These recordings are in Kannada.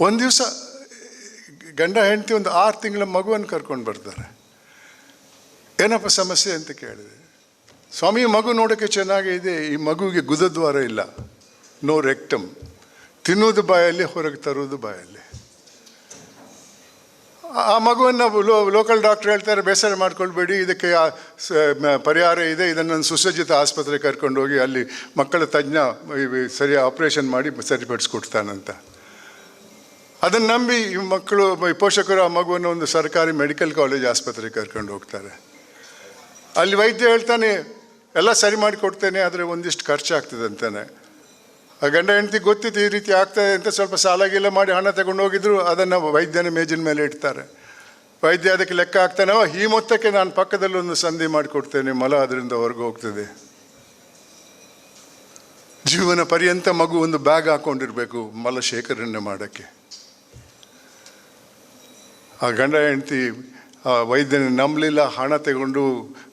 ಒಂದು ದಿವಸ, ಗಂಡ ಹೆಂಡತಿ ಒಂದು ಆರು ತಿಂಗಳ ಮಗುವನ್ನು ಕರ್ಕೊಂಡು ಬರ್ತಾರೆ. ಏನಪ್ಪ ಸಮಸ್ಯೆ ಅಂತ ಕೇಳಿದೆ. ಸ್ವಾಮಿ, ಮಗು ನೋಡೋಕ್ಕೆ ಚೆನ್ನಾಗಿದೆ, ಈ ಮಗುವಿಗೆ ಗುದದ್ವಾರ ಇಲ್ಲ. ನೋ ರೆಕ್ಟಮ್ ತಿನ್ನೋದು ಬಾಯಲ್ಲಿ, ಹೊರಗೆ ತರೋದು ಬಾಯಲ್ಲಿ. ಆ ಮಗುವನ್ನು ಲೋ ಲೋಕಲ್ ಡಾಕ್ಟರ್ ಹೇಳ್ತಾರೆ, ಬೇಸರ ಮಾಡ್ಕೊಳ್ಬೇಡಿ, ಇದಕ್ಕೆ ಪರಿಹಾರ ಇದೆ, ಇದನ್ನು ನಾನು ಸುಸಜ್ಜಿತ ಆಸ್ಪತ್ರೆಗೆ ಕರ್ಕೊಂಡು ಹೋಗಿ ಅಲ್ಲಿ ಮಕ್ಕಳ ತಜ್ಞ ಇವ್- ಸರಿ ಆಪರೇಷನ್ ಮಾಡಿ ಸರಿಪಡಿಸ್ಕೊಡ್ತಾನಂತ. ಅದನ್ನು ನಂಬಿ ಈ ಮಕ್ಕಳು ಪೋಷಕರು ಆ ಮಗುವನ್ನು ಒಂದು ಸರ್ಕಾರಿ ಮೆಡಿಕಲ್ ಕಾಲೇಜ್ ಆಸ್ಪತ್ರೆಗೆ ಕರ್ಕೊಂಡು ಹೋಗ್ತಾರೆ. ಅಲ್ಲಿ ವೈದ್ಯ ಹೇಳ್ತಾನೆ ಎಲ್ಲ ಸರಿ ಮಾಡಿ ಕೊಡ್ತೇನೆ ಆದರೆ ಒಂದಿಷ್ಟು ಖರ್ಚಾಗ್ತದೆ ಅಂತಾನೆ ಆ ಗಂಡ ಹೆಂಡತಿ ಗೊತ್ತಿತ್ತು ಈ ರೀತಿ ಆಗ್ತದೆ ಅಂತ ಸ್ವಲ್ಪ ಸಾಲ ಗೀಲ ಮಾಡಿ ಹಣ ತಗೊಂಡು ಹೋಗಿದ್ರು ಅದನ್ನು ವೈದ್ಯನ ಮೇಜಿನ ಮೇಲೆ ಇಡ್ತಾರೆ. ವೈದ್ಯ ಅದಕ್ಕೆ ಲೆಕ್ಕ "ಓ, ಈ ಮೊತ್ತಕ್ಕೆ ನಾನು ಪಕ್ಕದಲ್ಲಿ ಒಂದು ಸಂಧಿ ಮಾಡಿಕೊಡ್ತೇನೆ ಮಲ ಅದರಿಂದ ಹೊರಗೆ ಹೋಗ್ತದೆ. ಜೀವನ ಪರ್ಯಂತ ಮಗು ಒಂದು ಬ್ಯಾಗ್ ಹಾಕೊಂಡಿರಬೇಕು ಮಲ ಶೇಖರಣೆ ಮಾಡೋಕ್ಕೆ. ಆ ಗಂಡ ಹೆಂಡತಿ, ಆ ವೈದ್ಯನ ನಂಬಲಿಲ್ಲ, ಹಣ ತಗೊಂಡು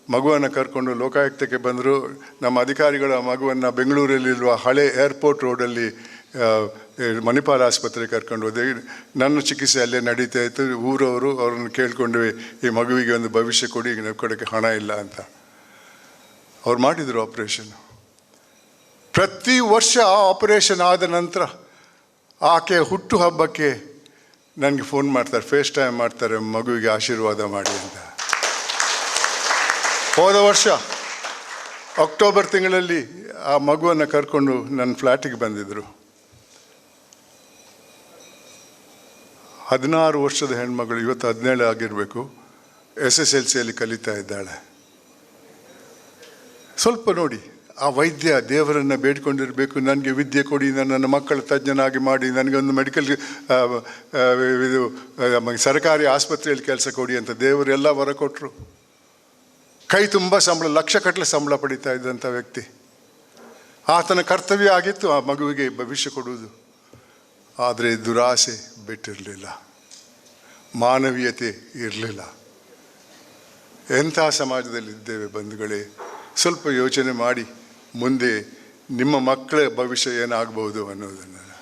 ಮಗುವನ್ನು ಕರ್ಕೊಂಡು ಲೋಕಾಯುಕ್ತಕ್ಕೆ ಬಂದರು. ನಮ್ಮ ಅಧಿಕಾರಿಗಳ ಮಗುವನ್ನು ಬೆಂಗಳೂರಲ್ಲಿರುವ ಹಳೆ ಏರ್ಪೋರ್ಟ್ ರೋಡಲ್ಲಿ ಮಣಿಪಾಲ್ ಆಸ್ಪತ್ರೆಗೆ ಕರ್ಕೊಂಡು ಹೋದೆ. ನನ್ನ ಚಿಕಿತ್ಸೆ ಅಲ್ಲೇ ನಡೀತಾ ಇತ್ತು. ಊರವರು ಅವ್ರನ್ನ ಕೇಳ್ಕೊಂಡ್ವಿ ಈ ಮಗುವಿಗೆ ಒಂದು ಭವಿಷ್ಯ ಕೊಡಿ ಈಗ ಕೊಡೋಕ್ಕೆ ಹಣ ಇಲ್ಲ ಅಂತ. ಅವ್ರು ಮಾಡಿದರು ಆಪ್ರೇಷನ್. ಪ್ರತಿ ವರ್ಷ ಆ ಆಪರೇಷನ್ ಆದ ನಂತರ ಆಕೆ ಹುಟ್ಟು ಹಬ್ಬಕ್ಕೆ ನನಗೆ ಫೋನ್ ಮಾಡ್ತಾರೆ ಫೇಸ್ ಟೈಮ್ ಮಾಡ್ತಾರೆ, ಮಗುವಿಗೆ ಆಶೀರ್ವಾದ ಮಾಡಿ ಅಂತ. ಹೋದ ವರ್ಷ ಅಕ್ಟೋಬರ್ ತಿಂಗಳಲ್ಲಿ ಆ ಮಗುವನ್ನು ಕರ್ಕೊಂಡು ನನ್ನ ಫ್ಲ್ಯಾಟಿಗೆ ಬಂದಿದ್ದರು ಹದಿನಾರು ವರ್ಷದ ಹೆಣ್ಮಗಳು, ಇವತ್ತು ಹದಿನೇಳು ಆಗಿರಬೇಕು ಎಸ್ ಎಸ್ ಎಲ್ ಸಿಯಲ್ಲಿ ಕಲಿತಾ ಇದ್ದಾಳೆ. ಸ್ವಲ್ಪ ನೋಡಿ ಆ ವೈದ್ಯ ದೇವರನ್ನು ಬೇಡಿಕೊಂಡಿರಬೇಕು, ನನಗೆ ವಿದ್ಯೆ ಕೊಡಿ, ನನ್ನ ಮಕ್ಕಳ ತಜ್ಞನಾಗಿ ಮಾಡಿ ನನಗೊಂದು ಮೆಡಿಕಲ್ ಇದು ಸರ್ಕಾರಿ ಆಸ್ಪತ್ರೆಯಲ್ಲಿ ಕೆಲಸ ಕೊಡಿ ಅಂತ ದೇವರೆಲ್ಲ ವರ ಕೊಟ್ಟರು ಕೈ ತುಂಬ ಸಂಬಳ, ಲಕ್ಷ ಕಟ್ಟಲೆ ಸಂಬಳ ಪಡಿತಾ ಇದ್ದಂಥ ವ್ಯಕ್ತಿ. ಆತನ ಕರ್ತವ್ಯ ಆಗಿತ್ತು, ಆ ಮಗುವಿಗೆ ಭವಿಷ್ಯ ಕೊಡುವುದು. ಆದರೆ ದುರಾಸೆ ಬಿಟ್ಟಿರಲಿಲ್ಲ. ಮಾನವೀಯತೆ ಇರಲಿಲ್ಲ. ಎಂಥ ಸಮಾಜದಲ್ಲಿದ್ದೇವೆ ಬಂಧುಗಳೇ, ಸ್ವಲ್ಪ ಯೋಚನೆ ಮಾಡಿ. ಮುಂದೆ ನಿಮ್ಮ ಮಕ್ಕಳ ಭವಿಷ್ಯ ಏನಾಗಬಹುದು ಅನ್ನೋದನ್ನು